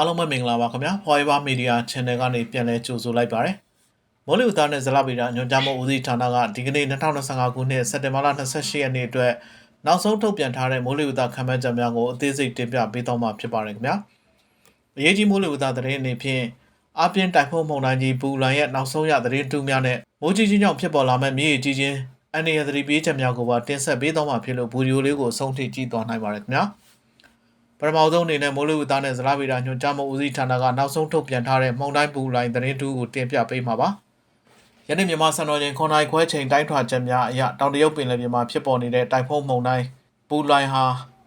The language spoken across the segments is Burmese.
အားလုံးပဲမင်္ဂလာပါခင်ဗျာ Forever Media Channel ကနေပြန်လည်ကြိုဆိုလိုက်ပါရစေမိုးလေဝသနဲ့ဇလဗေဒညွှန်ကြားမှုဦးစီးဌာနကဒီကနေ့2025ခုနှစ်စက်တင်ဘာလ28ရက်နေ့အတွက်နောက်ဆုံးထုတ်ပြန်ထားတဲ့မိုးလေဝသခန့်မှန်းချက်များကိုအသေးစိတ်တင်ပြပေးတော့မှာဖြစ်ပါတယ်ခင်ဗျာအရေးကြီးမိုးလေဝသသတင်းအနေဖြင့်အပြင်းတိုင်ဖုန်းမုန်တိုင်းကြီးပူလန်ရဲ့နောက်ဆုံးရသတင်းတူးများနဲ့မိုးကြီးကြီးကြောင့်ဖြစ်ပေါ်လာမဲ့မြေကြီးချင်းအနေရသတိပေးချက်များကိုပါတင်ဆက်ပေးတော့မှာဖြစ်လို့ဗီဒီယိုလေးကိုအဆုံးထိကြည့်သွားနိုင်ပါတယ်ခင်ဗျာ ပထမဆုံးအနေနဲ့မိုးလေဝသနဲ့ဇလားဗေဒညွှန်ကြားမှုဦးစီးဌာနကနောက်ဆုံးထုတ်ပြန်ထားတဲ့မုန်တိုင်းပူလိုင်းသတင်းတူးကိုတင်ပြပေးမှာပါ။ယနေ့မြန်မာစံတော်ချိန်9:00ခွဲချိန်တိုင်းထွာချက်များအရတောင်တရုတ်ပင်လယ်ပြင်မှာဖြစ်ပေါ်နေတဲ့တိုင်ဖုန်းမုန်တိုင်းပူလိုင်းဟာ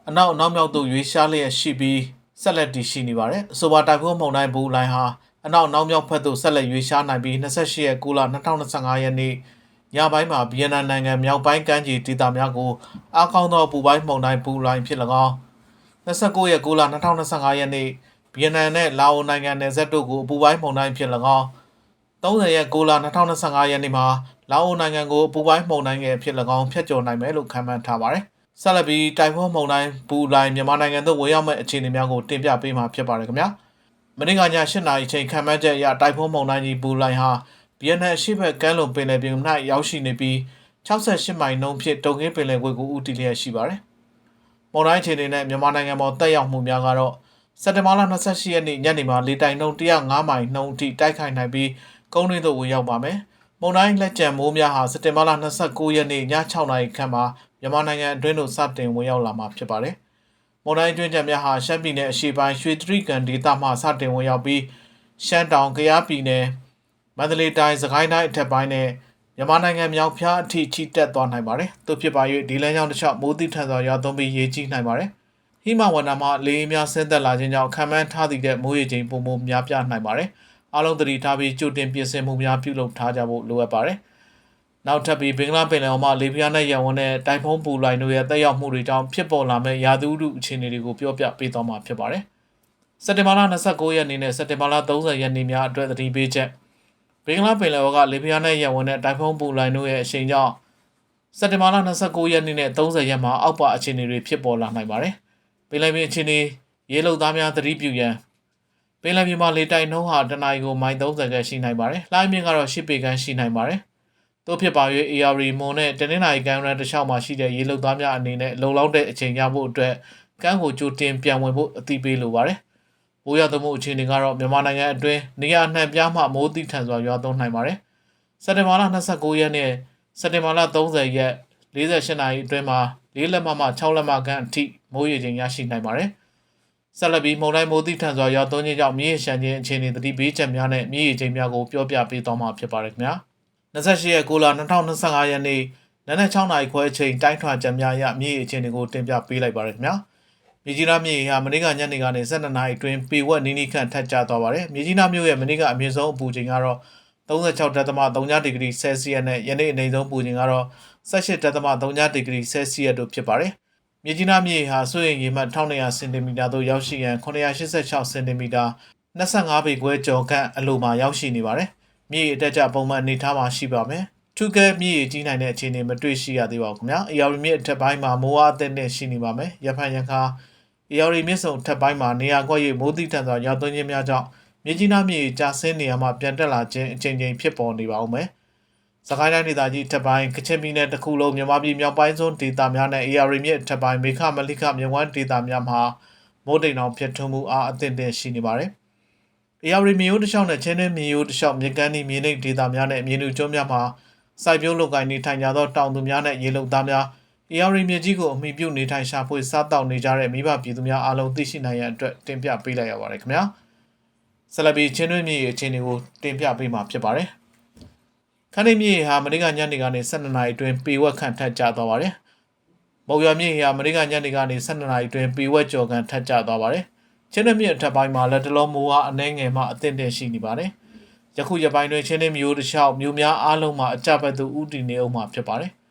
အနောက်အနောက်မြောက်သို့ရွေးရှားလျက်ရှိပြီးဆက်လက်တည်ရှိနေပါတယ်။အဆိုပါတိုင်ဖုန်းမုန်တိုင်းပူလိုင်းဟာအနောက်အနောက်မြောက်ဘက်သို့ဆက်လက်ရွေးရှားနိုင်ပြီး28ရက်9လ2025ရက်နေ့ညပိုင်းမှာဗီယက်နမ်နိုင်ငံမြောက်ပိုင်းကမ်းခြေဒေသများကိုအားကောင်းသောပူပိုင်းမုန်တိုင်းပူလိုင်းဖြစ်၎င်း 29ရက်9လ2025ရက်နေ့ဗီယက်နမ်နဲ့လာအိုနိုင်ငံနယ်စပ်တို့ကိုအပူပိုင်းမုန်တိုင်းဖြစ်၎င်း30ရက်9လ2025ရက်နေ့မှာလာအိုနိုင်ငံကိုအပူပိုင်းမုန်တိုင်းငယ်ဖြစ်၎င်းဖျက်ကျော်နိုင်မယ်လို့ခန့်မှန်းထားပါတယ်။ဆက်လက်ပြီးတိုင်ဖွန်းမုန်တိုင်းပူလိုင်းမြန်မာနိုင်ငံသို့ဝင်ရောက်မဲ့အခြေအနေများကိုတင်ပြပေးမှာဖြစ်ပါတယ်ခင်ဗျာ။မနေ့ကည8နာရီချိန်ခန့်မှန်းချက်အရတိုင်ဖွန်းမုန်တိုင်းကြီးပူလိုင်းဟာဗီယက်နမ်အရှေ့ဘက်ကမ်းလွန်ပင်လယ်ပြင်၌ရောက်ရှိနေပြီး68မိုင်နှုန်းဖြင့်တုံကင်းပင်လယ်ကွေ့ကိုဦးတည်လျက်ရှိပါတယ်။ မုန်တိုင်းအခြေအနေနဲ့မြန်မာနိုင်ငံပေါ်တက်ရောက်မှုများကတော့စက်တင်ဘာလ28ရက်နေ့ညနေမှာလေတိုင်နှုန်း105မိုင်နှုန်းအထိတိုက်ခိုက်နိုင်ပြီးကုန်းတွင်းသို့ဝင်ရောက်ပါမယ်။မုန်တိုင်းလက်ကျန်မိုးများဟာစက်တင်ဘာလ29ရက်နေ့ည6နာရီခန့်မှာမြန်မာနိုင်ငံအတွင်းသို့စတင်ဝင်ရောက်လာမှာဖြစ်ပါတယ်။မုန်တိုင်းအတွင်းချက်များဟာရှမ်းပြည်နယ်အရှေ့ပိုင်းရွှေတရိကန်ဒေသမှစတင်ဝင်ရောက်ပြီးရှမ်းတောင်၊ကယားပြည်နယ်မန္တလေးတိုင်း၊စကိုင်းတိုင်းအထက်ပိုင်းနဲ့ မြန်မာနိုင်ငံမြောက်ဖျားအထိချိတက်သွားနိုင်ပါတယ်။သို့ဖြစ်ပါ၍ဒီလမ်းကြောင်းတစ်လျှောက်မိုးတိထန်စွာရွာသွန်းပြီးရေကြီးနိုင်ပါတယ်။ဟိမဝန္တာမှာလေအေးများဆင်းသက်လာခြင်းကြောင့်ခံမှန်းထားသည့်တဲ့မိုးရေချိန်ပုံပုံများပြားနိုင်ပါတယ်။အားလုံးသတိထားပြီးကြိုတင်ပြင်ဆင်မှုများပြုလုပ်ထားကြဖို့လိုအပ်ပါတယ်။နောက်ထပ်ပြီးဘင်္ဂလားပင်လယ်အော်မှလေပြင်းနဲ့ရန်ဝန်နဲ့တိုင်ဖုန်းပူလိုင်းတို့ရဲ့တက်ရောက်မှုတွေကြောင့်ဖြစ်ပေါ်လာမဲ့ရာသီဥတုအခြေအနေတွေကိုပြောပြပေးသွားမှာဖြစ်ပါတယ်။စက်တင်ဘာလ29ရက်နေ့နဲ့စက်တင်ဘာလ30ရက်နေ့များအတွက်သတိပေးချက် ဘင်္ဂလားပင်လယ်အော်ကလေပြင်းနဲ့ရန်ဝန်နဲ့တိုင်ဖုန်းပူလိုင်းတို့ရဲ့အရှိန်ကြောင့်စက်တင်ဘာလ29ရက်နေ့နဲ့30ရက်မှာအောက်ပါအခြေအနေတွေဖြစ်ပေါ်လာနိုင်ပါတယ်။ပင်လယ်ပြင်အခြေအနေရေလုံသားများသတိပြုရန်ပင်လယ်ပြင်မှာလေတိုက်နှုန်းဟာတနအီကိုမိုင်30ခန့်ရှိနိုင်ပါတယ်။လှိုင်းမြင့်ကတော့10ပေခန့်ရှိနိုင်ပါတယ်။သို့ဖြစ်ပါ၍ AR မွန်နဲ့တနင်္လာရီကမ်းရန်တစ်လျှောက်မှာရှိတဲ့ရေလုံသားများအနေနဲ့လုံလောက်တဲ့အချိန်ရဖို့အတွက်ကမ်းကိုကြိုတင်ပြန်ဝင်ဖို့အသိပေးလိုပါတယ်။ မိုးရွာသွန်းမှုအခြေအနေကတော့မြန်မာနိုင်ငံအတွင်းနေရာနှံပြားမှမိုးတိထန်စွာရွာသွန်းနိုင်ပါတယ်။စက်တင်ဘာလ29ရက်နေ့စက်တင်ဘာလ30ရက်48နာရီအတွင်းမှာ၄လက်မမှ6လက်မခန့်အထိမိုးရေချိန်ရရှိနိုင်ပါတယ်။ဆက်လက်ပြီးမုန်တိုင်းမိုးတိထန်စွာရောက်သွန်းခြင်းကြောင့်မြေရှမ်းခြင်းအခြေအနေသတိပေးချက်များနဲ့မြေရေချိန်များကိုပြောပြပေးသွားမှာဖြစ်ပါတယ်ခင်ဗျာ။28ရက်6လ2025ရက်နေ့နနက်6နာရီခွဲအချိန်တိုင်းထွာချက်များအရမြေအခြေအနေကိုတင်ပြပေးလိုက်ပါရခင်ဗျာ။ မြေကြီးနားမြေဟာမနေ့ကညနေကနေ12နာရီအတွင်းပေဝက်နီးနီးခန့်ထပ်ကျသွားပါတယ်။မြေကြီးနားမြို့ရဲ့မနေ့ကအမြင့်ဆုံးအပူချိန်ကတော့36.3ဒီဂရီဆဲလ်စီယပ်နဲ့ယနေ့အနေဆုံးပူချိန်ကတော့18.3ဒီဂရီဆဲလ်စီယပ်တို့ဖြစ်ပါတယ်။မြေကြီးနားမြေဟာဆိုရင်ရေမှတ်1200စင်တီမီတာသို့ရောက်ရှိရန်986စင်တီမီတာ25ပေခွဲကျော်ခန့်အလိုမှာရောက်ရှိနေပါတယ်။မြေအတက်ကြပုံမှန်အနေထားမှာရှိပါမယ်။ထုကဲမြေကြီးနိုင်တဲ့အခြေအနေမတွေ့ရှိရသေးပါဘူးခင်ဗျာ။အေယာရီမြေအထက်ပိုင်းမှာမိုးအားအသင့်နဲ့ရှိနေပါမယ်။ရဖန်ရန်ခါ အေယာရီမြေဆုံထက်ပိုင်းမှာနေရာကွက်၍မိုးတိထန်စွာရောက်သွင်းခြင်းများကြောင့်မြေကြီးနားမြေကြာဆင်းနေရာမှာပြန်တက်လာခြင်းအချိန်ချင်းဖြစ်ပေါ်နေပါဦးမယ်။စကိုင်းတိုင်းဒေသကြီးထပ်ပိုင်းကချင်ပြည်နယ်တစ်ခုလုံးမြန်မာပြည်မြောက်ပိုင်းစွန်းဒေသများနဲ့ AR မြစ်ထပ်ပိုင်းမေခမလိခမြဝန်းဒေသများမှာမိုးတိမ်အောင်ဖြစ်ထွန်းမှုအားအသင့်တင်ရှိနေပါတယ်။ AR မြို့တစ်လျှောက်နဲ့ချင်းတွင်းမြို့တစ်လျှောက်မြေကမ်းဒီမြေနိဒေသများနဲ့မြေနူကျွန်းများမှာစိုက်ပျိုးလုပ်ကိုင်နေထိုင်ကြသောတောင်သူများနဲ့ရေလုံသားများ AR မြေကြီးကိုအမိပြုနေထိုင်ရှာဖွေစားတောက်နေကြတဲ့မိဘပြည်သူများအားလုံးသိရှိနိုင်ရန်အတွက်တင်ပြပေးလိုက်ရပါတယ်ခင်ဗျာ။ဆက်လက်ပြီးချင်းတွင်းမြေအခြေအနေကိုတင်ပြပေးမှာဖြစ်ပါတယ်။ခန်းနေမြေဟာမနေ့ကညနေကနေ12နာရီအတွင်းပေဝက်ခန့်ထပ်ကျသွားပါတယ်။မုံရွာမြေဟာမနေ့ကညနေကနေ12နာရီအတွင်းပေဝက်ကျော်ခန့်ထပ်ကျသွားပါတယ်။ချင်းတွင်းမြေအထက်ပိုင်းမှာလက်တလုံးမိုးအားအနှဲငယ်မှအသင့်တင်ရှိနေပါတယ်။ယခုရပိုင်းတွင်ချင်းတွင်းမျိုးတစ်လျှောက်မျိုးများအားလုံးမှာအကြဘက်သို့ဥတည်နေအောင်မှာဖြစ်ပါတယ်။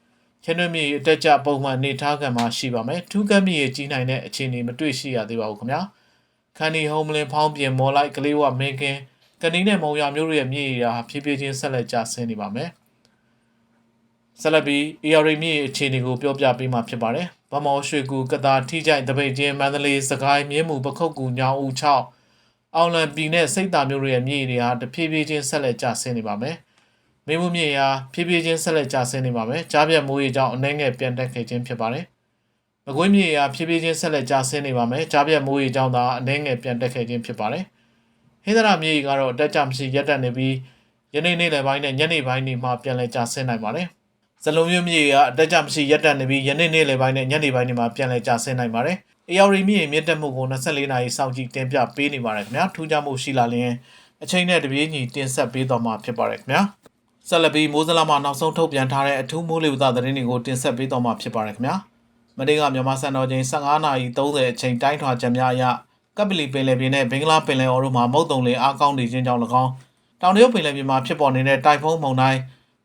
ချင်းတွင်းမြေအတက်ကြပုံမှန်နေထားခံမှာရှိပါမယ်။ထူးကမ်းမြေကြီးနိုင်တဲ့အခြေအနေမတွေ့ရှိရသေးပါဘူးခင်ဗျာ။ခန်နီဟုံးမလင်ဖောင်းပြင်မော်လိုက်ကလေးဝမင်းကင်းကနီနဲ့မုံရမျိုးတွေရဲ့မြေရာဖြည်းဖြည်းချင်းဆက်လက်ကျဆင်းနေပါမယ်။ဆက်လက်ပြီး AR မြေအခြေအနေကိုပြောပြပေးမှာဖြစ်ပါတယ်။ဗမော်ရွှေကူကတာထိကြိုက်တပိတ်ချင်းမန္တလေးစကိုင်းမြင်းမှုပခုတ်ကူညောင်ဦး6အောင်လံပြည်နဲ့စိတ်တာမျိုးတွေရဲ့မြေတွေဟာတဖြည်းဖြည်းချင်းဆက်လက်ကျဆင်းနေပါမယ်။ မင်းမှုမြေဟာဖြည်းဖြည်းချင်းဆက်လက်ကျဆင်းနေပါမယ်။ကြားပြတ်မိုးရေကြောင့်အနှဲငယ်ပြန်တက်ခဲ့ခြင်းဖြစ်ပါတယ်။မကွေးမြေဟာဖြည်းဖြည်းချင်းဆက်လက်ကျဆင်းနေပါမယ်။ကြားပြတ်မိုးရေကြောင့်သာအနှဲငယ်ပြန်တက်ခဲ့ခြင်းဖြစ်ပါတယ်။ဟင်္ဒရာမြေကတော့အတက်ကြမရှိရက်တက်နေပြီးယနေ့နေ့လယ်ပိုင်းနဲ့ညနေပိုင်းတွေမှာပြန်လည်ကျဆင်းနိုင်ပါတယ်။ဇလုံးမျိုးမြေကအတက်ကြမရှိရက်တက်နေပြီးယနေ့နေ့လယ်ပိုင်းနဲ့ညနေပိုင်းတွေမှာပြန်လည်ကျဆင်းနိုင်ပါတယ်။ AR မြေမြင့်တက်မှုကို24နာရီစောင့်ကြည့်တင်ပြပေးနေပါတယ်ခင်ဗျာထူးခြားမှုရှိလာရင်အချိန်နဲ့တပြေးညီတင်ဆက်ပေးသွားမှာဖြစ်ပါတယ်ခင်ဗျာ ဆက်လက်ပြီးမိုးစလာမှာနောက်ဆုံးထုတ်ပြန်ထားတဲ့အထူးမိုးလေဝသသတင်းတွေကိုတင်ဆက်ပေးသွားမှာဖြစ်ပါတယ်ခင်ဗျာမနေ့ကမြန်မာစံတော်ချိန်15နာရီ30အချိန်တိုင်းထွာချက်များအရကပလီပင်လယ်ပြင်နဲ့ဘင်္ဂလားပင်လယ်အော်တို့မှာမုတ်တုံလေအားကောင်းနေခြင်းကြောင့်၎င်းတောင်တရုတ်ပင်လယ်ပြင်မှာဖြစ်ပေါ်နေတဲ့တိုင်ဖုန်းမုန်တိုင်း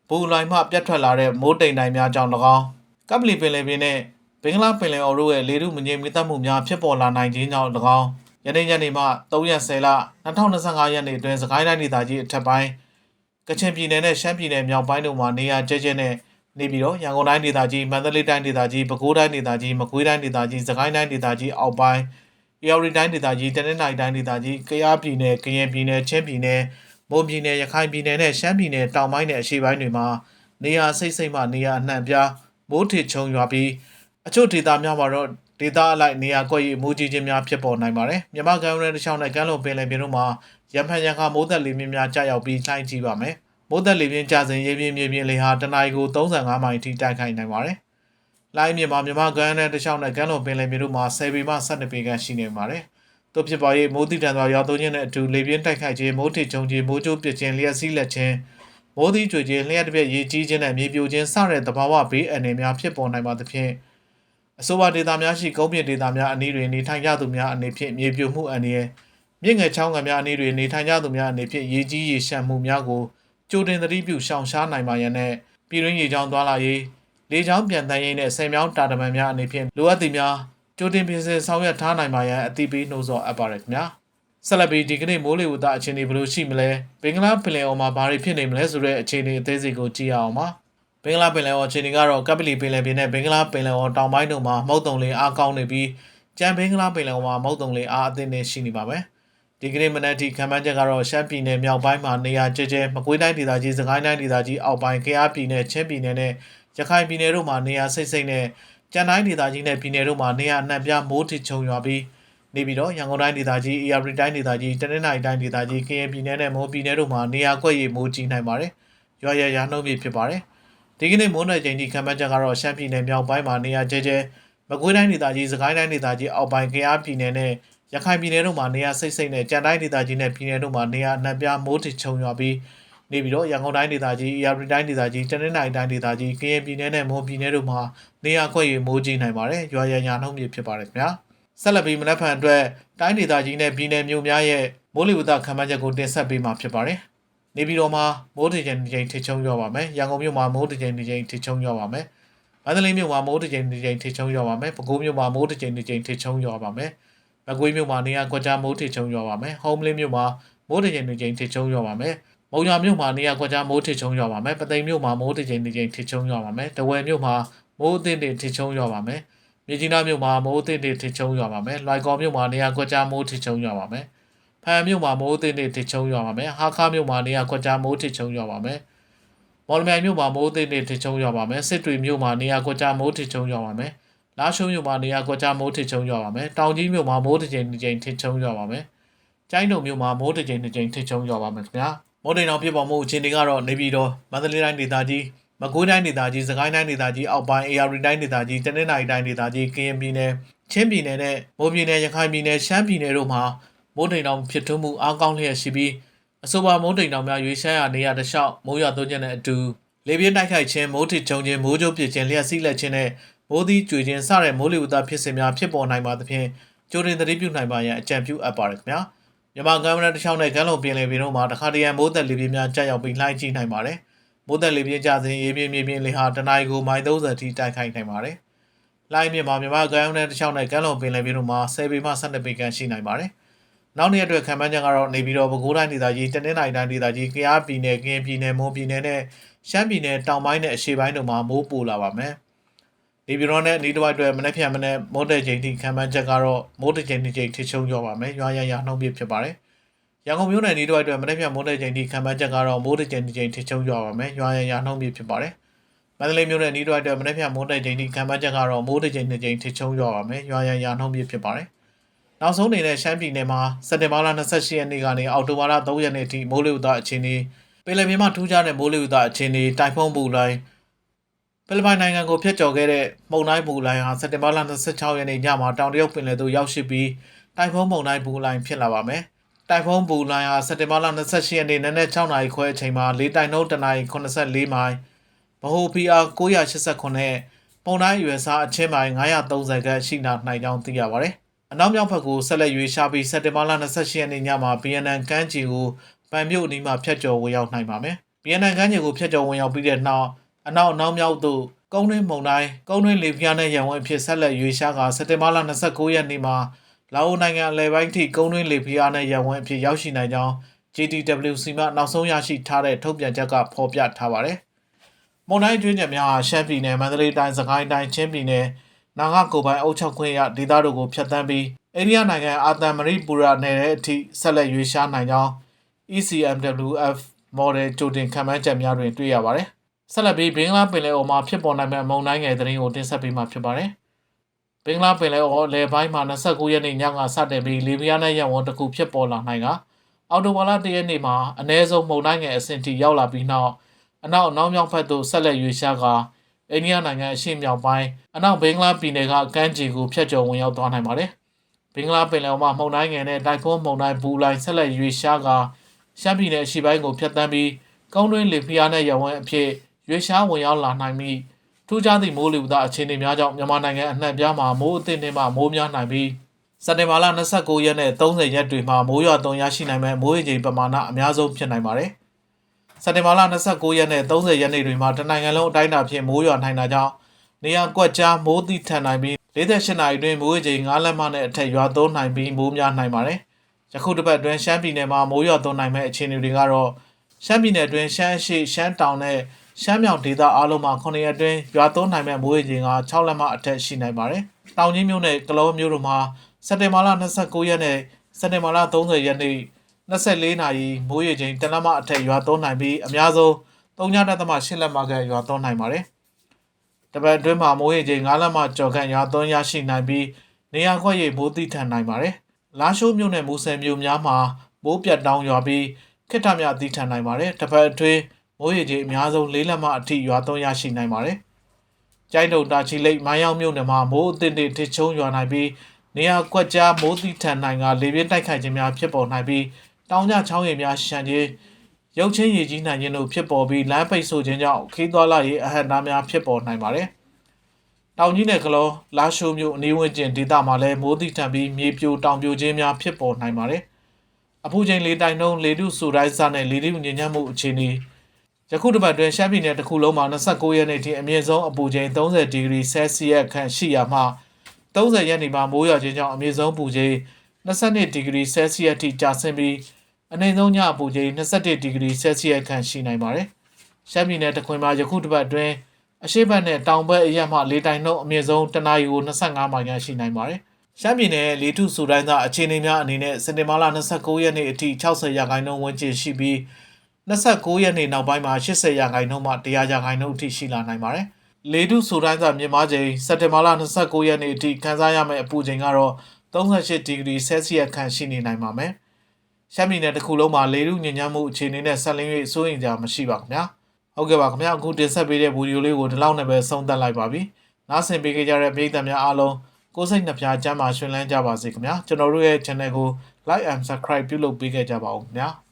ဘူလိုင်မှပြတ်ထွက်လာတဲ့မိုးတိမ်တိုင်းများကြောင့်၎င်းကပလီပင်လယ်ပြင်နဲ့ဘင်္ဂလားပင်လယ်အော်တို့ရဲ့လေထုမငြိမ်မသက်မှုများဖြစ်ပေါ်လာနိုင်ခြင်းကြောင့်၎င်းယနေ့ညနေမှ3ရက်10လ2025ရက်နေ့အတွင်းစကိုင်းတိုင်းဒေသကြီးအထက်ပိုင်း ကချင်ပြည်နယ်နဲ့ရှမ်းပြည်နယ်မြောက်ပိုင်းတို့မှာနေရာကျကျနဲ့နေပြီးတော့ရန်ကုန်တိုင်းဒေသကြီးမန္တလေးတိုင်းဒေသကြီးပဲခူးတိုင်းဒေသကြီးမကွေးတိုင်းဒေသကြီးစကိုင်းတိုင်းဒေသကြီးအောက်ပိုင်းအေရဝတီတိုင်းဒေသကြီးတနင်္သာရီတိုင်းဒေသကြီးကယားပြည်နယ်ကရင်ပြည်နယ်ချင်းပြည်နယ်မွန်ပြည်နယ်ရခိုင်ပြည်နယ်နဲ့ရှမ်းပြည်နယ်တောင်ပိုင်းနဲ့အရှေ့ပိုင်းတွေမှာနေရာစိတ်စိတ်မှနေရာအနှံ့ပြားမိုးထစ်ချုံရွာပြီးအချို့ဒေသများမှာတော့ ဒေသအလိုက်နေရာကွက်ရမိုးကြီးခြင်းများဖြစ်ပေါ်နိုင်ပါတယ်မြန်မာကမ်းရိုးတန်းတစ်လျှောက်နဲ့ကမ်းလွန်ပင်လယ်ပြင်တို့မှာရံဖန်ရံခါမိုးသက်လေပြင်းများကြာရောက်ပြီးလှိုင်းကြီးပါမယ်မိုးသက်လေပြင်းကျစဉ်ရေပြင်းမြေပြင်းလေဟာတနအီကို35မိုင်အထိတိုက်ခိုက်နိုင်ပါတယ်လိုင်းမြေမှာမြန်မာကမ်းရိုးတန်းတစ်လျှောက်နဲ့ကမ်းလွန်ပင်လယ်ပြင်တို့မှာ10ပေမှ12ပေခန့်ရှိနေပါတယ်တို့ဖြစ်ပါရဲ့မိုးတိတန်စွာရောက်သွင်းခြင်းနဲ့အတူလေပြင်းတိုက်ခိုက်ခြင်းမိုးထစ်ချုံခြင်းမိုးကြိုးပစ်ခြင်းလျှက်စီးလက်ခြင်းမိုးသီးကြွေခြင်းလျှက်တစ်ပြက်ရေကြီးခြင်းနဲ့မြေပြိုခြင်းစတဲ့သဘာဝဘေးအန္တရာယ်များဖြစ်ပေါ်နိုင်ပါသဖြင့် အဆိုပါဒေတာများရှိကုန်းပြင်ဒေတာများအနည်းတွင်နေထိုင်ကြသူများအနေဖြင့်မြေပြိုမှုအန္တရာယ်မြင့်ငယ်ချောင်းငံများအနည်းတွင်နေထိုင်ကြသူများအနေဖြင့်ရေကြီးရေရှမ်းမှုများကိုကြိုတင်သတိပြုရှောင်ရှားနိုင်ပါရန်နဲ့ပြည်တွင်းရေချောင်းသွားလာရေးလေချောင်းပြန်တန်းရေးနဲ့ဆယ်မြောင်းတာတမန်များအနေဖြင့်လိုအပ်သည်များကြိုတင်ပြင်ဆင်ဆောင်ရွက်ထားနိုင်ပါရန်အသိပေးနှိုးဆော်အပ်ပါရခင်ဗျာဆက်လက်ပြီးဒီကနေ့မိုးလေဝသအခြေအနေဘယ်လိုရှိမလဲဘင်္ဂလားပင်လယ်အော်မှာဘာတွေဖြစ်နေမလဲဆိုတဲ့အခြေအနေအသေးစိတ်ကိုကြည့်ရအောင်ပါ ဘင်္ဂလားပင်လယ်အော်အခြေအနေကတော့ကပလီပင်လယ်ပြင်နဲ့ဘင်္ဂလားပင်လယ်အော်တောင်ပိုင်းတို့မှာမုတ်တုံလေအားကောင်းနေပြီးကြံဘင်္ဂလားပင်လယ်အော်မှာမုတ်တုံလေအားအသင့်နဲ့ရှိနေပါမယ်ဒီကနေ့မနက်ထိခံမှန်းချက်ကတော့ရှမ်းပြည်နယ်မြောက်ပိုင်းမှာနေရာကျကျမကွေးတိုင်းဒေသကြီးစကိုင်းတိုင်းဒေသကြီးအောက်ပိုင်းကယားပြည်နယ်ချင်းပြည်နယ်နဲ့ရခိုင်ပြည်နယ်တို့မှာနေရာစိတ်စိတ်နဲ့ကြံတိုင်းဒေသကြီးနဲ့ပြည်နယ်တို့မှာနေရာအနှံ့ပြားမိုးထစ်ချုံရွာပြီးနေပြီးတော့ရန်ကုန်တိုင်းဒေသကြီးအေရပရီတိုင်းဒေသကြီးတနင်္သာရီတိုင်းဒေသကြီးကရင်ပြည်နယ်နဲ့မွန်ပြည်နယ်တို့မှာနေရာကွက်ရည်မိုးကြီးနိုင်ပါတယ်။ရွာရရနှုံးပြဖြစ်ပါတယ်။ ဒီကနေ့မိုးနယ်ချိန်ထိခံမှန်းချက်ကတော့ရှမ်းပြည်နယ်မြောက်ပိုင်းမှာနေရာကျကျမကွေးတိုင်းဒေသကြီးစကိုင်းတိုင်းဒေသကြီးအောက်ပိုင်းကယားပြည်နယ်နဲ့ရခိုင်ပြည်နယ်တို့မှာနေရာစိတ်စိတ်နဲ့ကြံတိုင်းဒေသကြီးနဲ့ပြည်နယ်တို့မှာနေရာအနှံ့ပြားမိုးထစ်ချုံရွာပြီးနေပြီးတော့ရန်ကုန်တိုင်းဒေသကြီးအေရပရီတိုင်းဒေသကြီးတနင်္သာရီတိုင်းဒေသကြီးကရင်ပြည်နယ်နဲ့မွန်ပြည်နယ်တို့မှာနေရာခွက်ရည်မိုးကြီးနိုင်ပါတယ်။ရွာရရနှုံးပြဖြစ်ပါတယ်ခင်ဗျာ။ဆက်လက်ပြီးမနက်ဖြန်အတွက်တိုင်းဒေသကြီးနဲ့ပြည်နယ်မြို့များရဲ့မိုးလေဝသခန့်မှန်းချက်ကိုတင်ဆက်ပေးမှာဖြစ်ပါတယ်။ နေပြည်တော်မှာမိုးထချိန်တစ်ချိန်ထချုံရောက်ပါမယ်။ရန်ကုန်မြို့မှာမိုးထချိန်တစ်ချိန်ထချုံရောက်ပါမယ်။မန္တလေးမြို့မှာမိုးတစ်ချိန်တစ်ချိန်ထချုံရောက်ပါမယ်။ပဲခူးမြို့မှာမိုးတစ်ချိန်တစ်ချိန်ထချုံရောက်ပါမယ်။မကွေးမြို့မှာနေရာကွက်ကြားမိုးထချုံရောက်ပါမယ်။ဟုံးမလင်းမြို့မှာမိုးတစ်ချိန်တစ်ချိန်ထချုံရောက်ပါမယ်။မုံညာမြို့မှာနေရာကွက်ကြားမိုးထချုံရောက်ပါမယ်။ပသိမ်မြို့မှာမိုးတစ်ချိန်တစ်ချိန်ထချုံရောက်ပါမယ်။တဝယ်မြို့မှာမိုးအသင့်တွေထချုံရောက်ပါမယ်။မြကြီးနားမြို့မှာမိုးအသင့်တွေထချုံရောက်ပါမယ်။လွိုင်ကော်မြို့မှာနေရာကွက်ကြားမိုးထချုံရောက်ပါမယ်။ ဖန်မြို့မှာမိုးအသင့်တွေထချုံရောက်ပါမယ်။ဟာခါမြို့မှာနေရာကွက်ကြားမိုးထချုံရောက်ပါမယ်။မော်လမြိုင်မြို့မှာမိုးအသင့်တွေထချုံရောက်ပါမယ်။စစ်တွေမြို့မှာနေရာကွက်ကြားမိုးထချုံရောက်ပါမယ်။လာရှုံးမြို့မှာနေရာကွက်ကြားမိုးထချုံရောက်ပါမယ်။တောင်ကြီးမြို့မှာမိုးတစ်ချိန်တစ်ချိန်ထချုံရောက်ပါမယ်။ကျိုင်းတုံမြို့မှာမိုးတစ်ချိန်တစ်ချိန်ထချုံရောက်ပါမယ်ခင်ဗျာ။မိုးတိမ်အောင်ဖြစ်ပေါ်မှုအခြေအနေကတော့နေပြည်တော်မန္တလေးတိုင်းဒေသကြီးမကွေးတိုင်းဒေသကြီးစကိုင်းတိုင်းဒေသကြီးအောက်ပိုင်း AR တိုင်းဒေသကြီးတနင်္သာရီတိုင်းဒေသကြီးကရင်ပြည်နယ်ချင်းပြည်နယ်နဲ့မိုးပြည်နယ်ရခိုင်ပြည်နယ်ရှမ်းပြည်နယ်တို့မှာ မိုးတိမ်အောင်ဖြစ်ထွန်းမှုအားကောင်းလျက်ရှိပြီးအဆိုပါမိုးတိမ်အောင်များရွေးရှမ်းရာနေရာတစ်လျှောက်မိုးရွာသွန်းခြင်းနဲ့အတူလေပြင်းတိုက်ခိုက်ခြင်းမိုးထစ်ချုံခြင်းမိုးကြိုးပစ်ခြင်းလျှက်စီးလက်ခြင်းနဲ့မိုးသီးကြွေခြင်းစတဲ့မိုးလေဝသဖြစ်စဉ်များဖြစ်ပေါ်နိုင်ပါသဖြင့်ကြိုတင်သတိပြုနိုင်ပါရန်အကြံပြုအပ်ပါရခင်ဗျာမြန်မာကမ်းရိုးတန်းတစ်လျှောက်နဲ့ကမ်းလွန်ပင်လယ်ပြင်တို့မှာတခါတရံမိုးသက်လေပြင်းများကြာရောက်ပြီးလှိုင်းကြီးနိုင်ပါတယ်မိုးသက်လေပြင်းကျစဉ်ရေပြင်းမြေပြင်းလေဟာတနအီကိုမိုင်30ထိတိုက်ခိုက်နိုင်ပါတယ်လိုင်းမြမှာမြန်မာကမ်းရိုးတန်းတစ်လျှောက်နဲ့ကမ်းလွန်ပင်လယ်ပြင်တို့မှာ10ပေမှ12ပေခန့်ရှိနိုင်ပါတယ် နောက်နေ့အတွက်ခံမှန်းချက်ကတော့နေပြည်တော်ပဲခူးတိုင်းဒေသကြီးတနင်္သာရီတိုင်းဒေသကြီးကယားပြည်နယ်ကရင်ပြည်နယ်မွန်ပြည်နယ်နဲ့ရှမ်းပြည်နယ်တောင်ပိုင်းနဲ့အရှေ့ပိုင်းတို့မှာမိုးပိုလာပါမယ်။ဒီပြည်တော်နဲ့ဤတစ်ဝိုက်အတွက်မနေ့ဖြန်မနေ့မိုးတဲ့ချိန်ထိခံမှန်းချက်ကတော့မိုးတဲ့ချိန်တစ်ချိန်ထိချုံကြောပါမယ်။ရွာရရနှုံးပြဖြစ်ပါတယ်ရန်ကုန်မြို့နယ်ဤတို့အတွက်မနေ့ကမိုးတဲ့ချိန်ထိခံမှန်းချက်ကတော့မိုးတဲ့ချိန်တစ်ချိန်ထိချုံရွာပါမယ်ရွာရရနှုံးပြဖြစ်ပါတယ်မန္တလေးမြို့နယ်ဤတို့အတွက်မနေ့ကမိုးတဲ့ချိန်ထိခံမှန်းချက်ကတော့မိုးတဲ့ချိန်တစ်ချိန်ထိချုံရွာပါမယ်ရွာရရနှုံးပြဖြစ်ပါတယ် နောက်ဆုံးအနေနဲ့ရှမ်းပြည်နယ်မှာစက်တင်ဘာလ28ရက်နေ့ကနေအောက်တိုဘာလ3ရက်နေ့ထိမိုးလေဝသအခြေအနေပင်လယ်ပြင်မှာထူးခြားတဲ့မိုးလေဝသအခြေအနေတိုင်ဖုန်းပူလိုင်းဖိလစ်ပိုင်နိုင်ငံကိုဖျက်ကျော်ခဲ့တဲ့မုန်တိုင်းပူလိုင်းဟာစက်တင်ဘာလ26ရက်နေ့ညမှာတောင်တရုတ်ပင်လယ်သို့ရောက်ရှိပြီးတိုင်ဖုန်းမုန်တိုင်းပူလိုင်းဖြစ်လာပါမယ်။တိုင်ဖုန်းပူလိုင်းဟာစက်တင်ဘာလ28ရက်နေ့နနက်6နာရီခွဲအချိန်မှာလေတိုင်နှုန်းတနာရီ84မိုင်ဗဟို PR 989နဲ့ပုံတိုင်းရွယ်စားအချင်းမိုင်930ခန့်ရှိနာနိုင်ကြောင်းသိရပါဗျ။ အနောက်မြောက်ဘက်ကိုဆက်လက်ရွေးရှားပြီးစက်တင်ဘာလ28ရက်နေ့ညမှာ BNN ကမ်းခြေကိုပန်မြို့အနီးမှာဖျက်ကျော်ဝင်ရောက်နိုင်ပါမယ်။ BNN ကမ်းခြေကိုဖျက်ကျော်ဝင်ရောက်ပြီးတဲ့နောက်အနောက်အနောက်မြောက်သို့ကုန်းတွင်းမုန်တိုင်းကုန်းတွင်းလေပြင်းနဲ့ရန်ဝင်အဖြစ်ဆက်လက်ရွေးရှားကစက်တင်ဘာလ29ရက်နေ့မှာလာအိုနိုင်ငံအလယ်ပိုင်းထိကုန်းတွင်းလေပြင်းနဲ့ရန်ဝင်အဖြစ်ရောက်ရှိနိုင်ကြောင်း GTWC မှနောက်ဆုံးရရှိထားတဲ့ထုတ်ပြန်ချက်ကဖော်ပြထားပါတယ်။မုန်တိုင်းကျွင်းချက်များဟာရှမ်းပြည်နယ်မန္တလေးတိုင်းစကိုင်းတိုင်းချင်းပြည်နယ် နာဂကိုပိုင်အုပ်ချုပ်ခွင့်ရဒေသတို့ကိုဖျက်ဆီးပြီးအိန္ဒိယနိုင်ငံအာသံမရိပူရာနယ်တဲ့အထိဆက်လက်ရွေးရှားနိုင်ကြောင်း ECMWF model ကြိုတင်ခံမှန်းချက်များတွင်တွေ့ရပါတယ်။ဆက်လက်ပြီးဘင်္ဂလားပင်လယ်အော်မှာဖြစ်ပေါ်နိုင်မဲ့မုန်တိုင်းငယ်သတင်းကိုတင်ဆက်ပေးမှာဖြစ်ပါတယ်။ဘင်္ဂလားပင်လယ်အော်လယ်ပိုင်းမှာ29ရက်နေ့ညကစတင်ပြီးလီဘီယာနဲ့ရန်ဝန်တစ်ခုဖြစ်ပေါ်လာနိုင်ကအော်တိုဘာလ၁ရက်နေ့မှာအ ਨੇ ဆုံးမုန်တိုင်းငယ်အဆင့်ထိရောက်လာပြီးနောက်အနောက်အနောက်မြောက်ဘက်သို့ဆက်လက်ရွေ့ရှားကာ အိန္ဒိယနိုင်ငံအရှေ့မြောက်ပိုင်းအနောက်ဘင်္ဂလားပြည်နယ်ကကမ်းခြေကိုဖျက်ကျော်ဝင်ရောက်သွားနိုင်ပါတယ်။ဘင်္ဂလားပင်လယ်အော်မှာမုန်တိုင်းငယ်နဲ့တိုင်ဖွန်းမုန်တိုင်းဘူလိုင်းဆက်လက်ရွေ့ရှားကာရှမ်းပြည်နယ်အရှေ့ပိုင်းကိုဖျက်ဆီးပြီးကုန်းတွင်းလေဖျားနဲ့ရဝန်းအဖြစ်ရွေ့ရှားဝင်ရောက်လာနိုင်ပြီးထူးခြားသည့်မိုးလေဝသအခြေအနေများကြောင့်မြန်မာနိုင်ငံအနှံ့ပြားမှာမိုးအသင့်နှင့်မှမိုးများနိုင်ပြီးစက်တင်ဘာလ29ရက်နဲ့30ရက်တွေမှာမိုးရွာသွန်းရရှိနိုင်မဲ့မိုးရေချိန်ပမာဏအများဆုံးဖြစ်နိုင်ပါတယ်။ စက်တင်ဘာလ29ရက်နဲ့30ရက်နေ့တွေမှာတနိုင်ငံလုံးအတိုင်းအတာဖြင့်မိုးရွာနိုင်တာကြောင့်နေရာကွက်ကြားမိုးတိထန်နိုင်ပြီး48နာရီတွင်မိုးရေချိန်9လက်မနဲ့အထက်ရွာသွန်းနိုင်ပြီးမိုးများနိုင်ပါတယ်။ယခုတစ်ပတ်အတွင်းရှမ်းပြည်နယ်မှာမိုးရွာသွန်းနိုင်မဲ့အခြေအနေတွေကတော့ရှမ်းပြည်နယ်အတွင်းရှမ်းအရှိရှမ်းတောင်နဲ့ရှမ်းမြောင်ဒေသအားလုံးမှာ9ရက်အတွင်းရွာသွန်းနိုင်မဲ့မိုးရေချိန်က6လက်မအထက်ရှိနိုင်ပါတယ်။တောင်ကြီးမြို့နယ်ကလောမြို့တို့မှာစက်တင်ဘာလ29ရက်နဲ့စက်တင်ဘာလ30ရက်နေ့ 24နာရီမိုးရေချိန်တလက်မအထက်ရွာသွန်းနိုင်ပြီးအများဆုံး3.8လက်မခန့်ရွာသွန်းနိုင်ပါတယ်။တပတ်အတွင်းမှာမိုးရေချိန်9လက်မကျော်ခန့်ရွာသွန်းရရှိနိုင်ပြီးနေရာခွက်ရိပ်မိုးတိထန်နိုင်ပါတယ်။လာရှိုးမြို့နယ်မူဆယ်မြို့များမှာမိုးပြတ်တောင်းရွာပြီးခိတ္တမြအသီးထန်နိုင်ပါတယ်။တပတ်အတွင်းမိုးရေချိန်အများဆုံး၄လက်မအထိရွာသွန်းရရှိနိုင်ပါတယ်။ကျိုင်းတုံတာချီလိတ်မိုင်းရောက်မြို့နယ်မှာမိုးအသင့်တွေထစ်ချုံရွာနိုင်ပြီးနေရာကွက်ကြားမိုးသီးထန်နိုင်ကလေပြင်းတိုက်ခိုက်ခြင်းများဖြစ်ပေါ်နိုင်ပြီး တောင်ကျချောင်းရည်များရှမ်းခြင်းရုပ်ချင်းရည်ကြီးနိုင်ခြင်းတို့ဖြစ်ပေါ်ပြီးလမ်းပိတ်ဆို့ခြင်းကြောင့်ခီးသွွာလာရေးအဟန့်အတားများဖြစ်ပေါ်နိုင်ပါတယ်။တောင်ကြီးနယ်ကလောလာရှိုးမြို့အနီးဝန်းကျင်ဒေသမှာလည်းမိုးသီးထန်ပြီးမြေပြိုတောင်ပြိုခြင်းများဖြစ်ပေါ်နိုင်ပါတယ်။အပူချိန်လေတိုင်နှုန်းလေထုစူတိုင်းစားနဲ့လေထုညဉ့်ညမ်းမှုအခြေအနေယခုတစ်ပတ်တွင်ရှမ်းပြည်နယ်တစ်ခုလုံးမှာ29ရက်နေ့ထိအမြင့်ဆုံးအပူချိန်30ဒီဂရီဆဲလ်စီယပ်ခန့်ရှိရာမှ30ရက်နေ့မှာမိုးရွာခြင်းကြောင့်အမြင့်ဆုံးပူချိန်22ဒီဂရီဆဲလ်စီယပ်ထိကျဆင်းပြီး အနိမ့်ဆုံးညအပူချိန်21ဒီဂရီဆဲလ်စီယပ်ခန့်ရှိနိုင်ပါတယ်။ရှမ်းပြည်နယ်တခွင်မှာယခုတစ်ပတ်အတွင်းအရှိတ်ဘက်နဲ့တောင်ဘက်အရက်မှလေတိုင်နှုန်းအမြင့်ဆုံးတနအီကို25မိုင်ခန့်ရှိနိုင်ပါတယ်။ရှမ်းပြည်နယ်လေထုစူတိုင်းသာအခြေအနေများအနေနဲ့စက်တင်ဘာလ29ရက်နေ့အထိ60ရာခိုင်နှုန်းဝန်းကျင်ရှိပြီး29ရက်နေ့နောက်ပိုင်းမှာ80ရာခိုင်နှုန်းမှ100ရာခိုင်နှုန်းအထိရှိလာနိုင်ပါတယ်။လေထုဆိုတိုင်းသာမြင့်မားချိန်စက်တင်ဘာလ29ရက်နေ့အထိခန်းစားရမယ့်အပူချိန်ကတော့38ဒီဂရီဆဲလ်စီယပ်ခန့်ရှိနေနိုင်ပါမယ်။ ရှမ်းပြည်နယ်တစ်ခုလုံးမှာလေထုညဉ့်ညမ်းမှုအခြေအနေနဲ့ဆက်လင်း၍စိုးရိမ်ကြမရှိပါခင်ဗျာ။ဟုတ်ကဲ့ပါခင်ဗျာအခုတင်ဆက်ပေးတဲ့ဗီဒီယိုလေးကိုဒီလောက်နဲ့ပဲဆုံးသက်လိုက်ပါပြီ။နားဆင်ပေးကြတဲ့ပရိသတ်များအားလုံးကိုယ်စိတ်နှပြကျမ်းမာရှင်လန်းကြပါစေခင်ဗျာ။ကျွန်တော်တို့ရဲ့ channel ကို like and subscribe ပြုလုပ်ပေးခဲ့ကြပါဦးခင်ဗျာ။